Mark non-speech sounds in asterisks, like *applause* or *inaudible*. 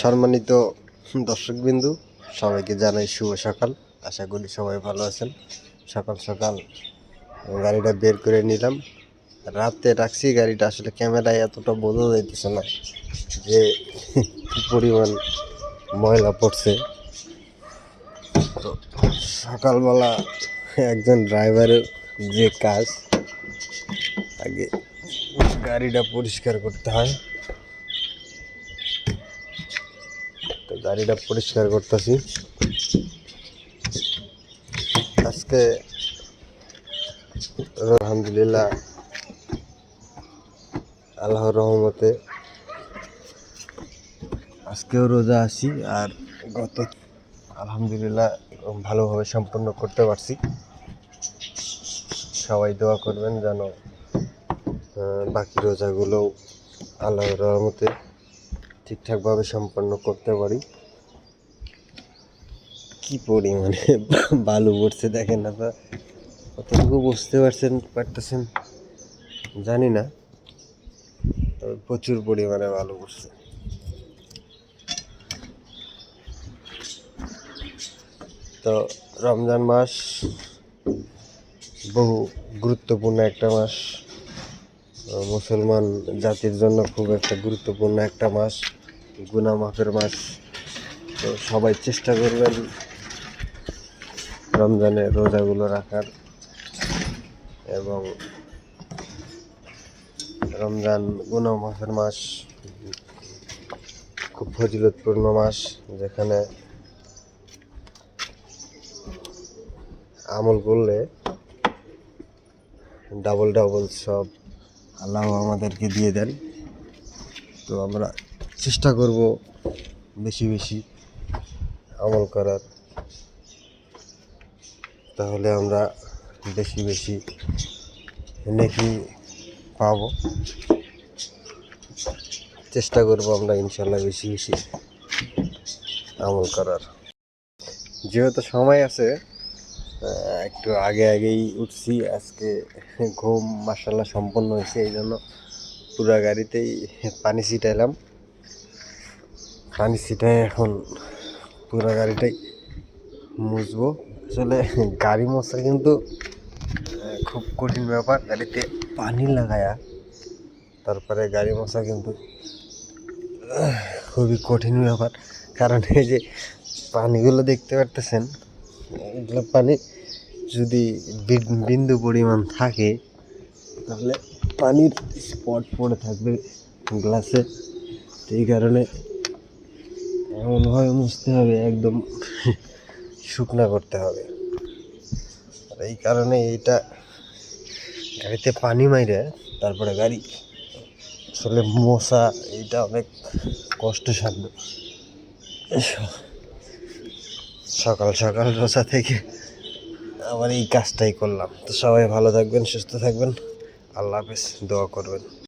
সম্মানিত দর্শকবিন্দু, সবাইকে জানাই শুভ সকাল। আশা করি সবাই ভালো আছেন। সকাল সকাল গাড়িটা বের করে নিলাম। রাতে রাখছি, গাড়িটা আসলে ক্যামেরায় এতটা বোঝা যাইতেছে না যে পরিমাণ ময়লা পড়ছে। তো সকালবেলা একজন ড্রাইভারের যে কাজ, আগে গাড়িটা পরিষ্কার করতে হয়। গাড়িটা পরিষ্কার করতেছি। আজকে আলহামদুলিল্লাহ আল্লাহর রহমতে আজকেও রোজা আসি আর গত আলহামদুলিল্লাহ ভালোভাবে সম্পন্ন করতে পারছি। সবাই দোয়া করবেন যেন বাকি রোজাগুলো আল্লাহর রহমতে ঠিকঠাকভাবে সম্পন্ন করতে পারি। কি পরিমাণে বালু পড়ছে, দেখেন আপনার কতটুকু বুঝতে পারছেন, পারতেছেন? জানি না। তবে প্রচুর পরিমাণে বালু পড়ছে। তো রমজান মাস বহু গুরুত্বপূর্ণ একটা মাস। মুসলমান জাতির জন্য খুব একটা গুরুত্বপূর্ণ একটা মাস গুনা মাফের মাস। তো সবাই চেষ্টা করবেন রমজানে রোজাগুলো রাখার এবং রমজান গুনা মাফের মাস খুব ফজিলতপূর্ণ মাস, যেখানে আমল করলে ডাবল ডাবল সব আল্লাহ আমাদেরকে দিয়ে দেন। তো আমরা চেষ্টা করব বেশি বেশি আমল করার। তাহলে আমরা বেশি বেশি নেকি পাবো। চেষ্টা করব আমরা ইনশাল্লাহ বেশি বেশি আমল করার। যেহেতু সময় আছে একটু আগে আগেই উঠছি, আজকে ঘুম মাসাল্লাহ সম্পন্ন হয়েছে, এই জন্য পুরা গাড়িতেই পানি ছিটাইলাম। পানি ছিটাই এখন পুরা গাড়িটাই মুছবো। আসলে গাড়ি মোছা কিন্তু খুব কঠিন ব্যাপার, গাড়িতে পানি লাগায়া তারপরে গাড়ি মোছা কিন্তু খুবই কঠিন ব্যাপার। কারণ এই যে পানিগুলো দেখতে পারতেছেন পানি যদি বিন্দু পরিমাণ থাকে, তাহলে পানির স্পট পড়ে থাকবে গ্লাসে। এই কারণে এমনভাবে মুছতে হবে, একদম *laughs* শুকনা করতে হবে। এই কারণে এইটা গাড়িতে পানি মাইরে তারপরে গাড়ি আসলে মশা, এইটা অনেক কষ্টসাধ্য। সকাল সকাল রোজা থেকে আবার এই কাজটাই করলাম। তো সবাই ভালো থাকবেন, সুস্থ থাকবেন। আল্লাহ হাফেজ, দোয়া করবেন।